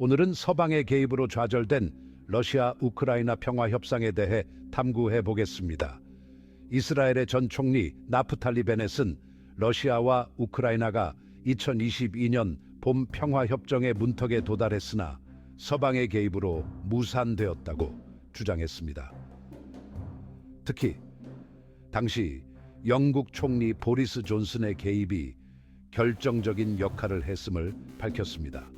오늘은 서방의 개입으로 좌절된 러시아 우크라이나 평화 협상에 대해 탐구해 보겠습니다. 이스라엘의 전 총리 나프탈리 베넷은 러시아와 우크라이나가 2022년 봄 평화 협정의 문턱에 도달했으나 서방의 개입으로 무산되었다고 주장했습니다. 특히 당시 영국 총리 보리스 존슨의 개입이 결정적인 역할을 했음을 밝혔습니다.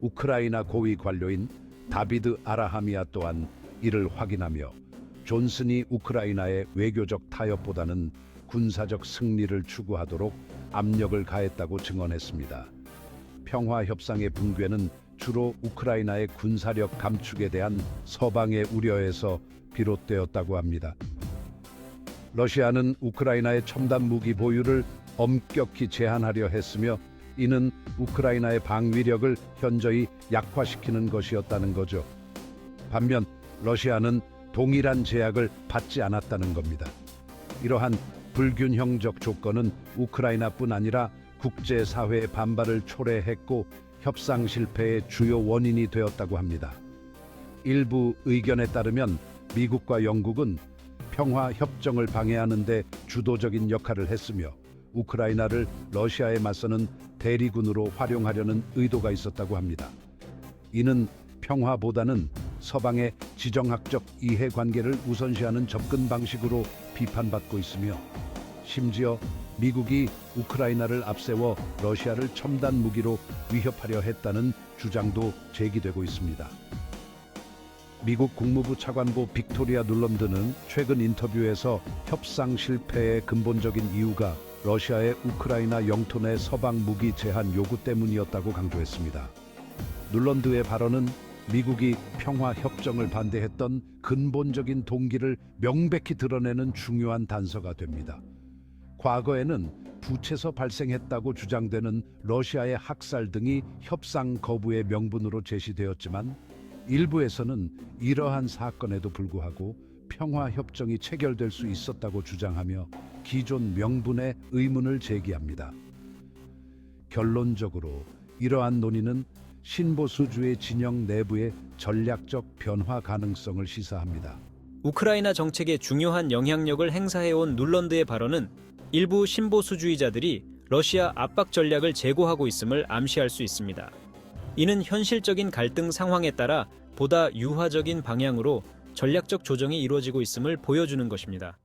우크라이나 고위 관료인 다비드 아라하미아 또한 이를 확인하며 존슨이 우크라이나의 외교적 타협보다는 군사적 승리를 추구하도록 압력을 가했다고 증언했습니다. 평화 협상의 붕괴는 주로 우크라이나의 군사력 감축에 대한 서방의 우려에서 비롯되었다고 합니다. 러시아는 우크라이나의 첨단 무기 보유를 엄격히 제한하려 했으며 이는 우크라이나의 방위력을 현저히 약화시키는 것이었다는 거죠. 반면 러시아는 동일한 제약을 받지 않았다는 겁니다. 이러한 불균형적 조건은 우크라이나뿐 아니라 국제사회의 반발을 초래했고 협상 실패의 주요 원인이 되었다고 합니다. 일부 의견에 따르면 미국과 영국은 평화 협정을 방해하는 데 주도적인 역할을 했으며 우크라이나를 러시아에 맞서는 대리군으로 활용하려는 의도가 있었다고 합니다. 이는 평화보다는 서방의 지정학적 이해관계를 우선시하는 접근 방식으로 비판받고 있으며 심지어 미국이 우크라이나를 앞세워 러시아를 첨단 무기로 위협하려 했다는 주장도 제기되고 있습니다. 미국 국무부 차관보 빅토리아 눌럼드는 최근 인터뷰에서 협상 실패의 근본적인 이유가 러시아의 우크라이나 영토 내 서방 무기 제한 요구 때문이었다고 강조했습니다. 눌런드의 발언은 미국이 평화 협정을 반대했던 근본적인 동기를 명백히 드러내는 중요한 단서가 됩니다. 과거에는 부채서 발생했다고 주장되는 러시아의 학살 등이 협상 거부의 명분으로 제시되었지만 일부에서는 이러한 사건에도 불구하고 평화 협정이 체결될 수 있었다고 주장하며 기존 명분의 의문을 제기합니다. 결론적으로 이러한 논의는 신보수주의 진영 내부의 전략적 변화 가능성을 시사합니다. 우크라이나 정책에 중요한 영향력을 행사해온 눌런드의 발언은 일부 신보수주의자들이 러시아 압박 전략을 제고하고 있음을 암시할 수 있습니다. 이는 현실적인 갈등 상황에 따라 보다 유화적인 방향으로 전략적 조정이 이루어지고 있음을 보여주는 것입니다.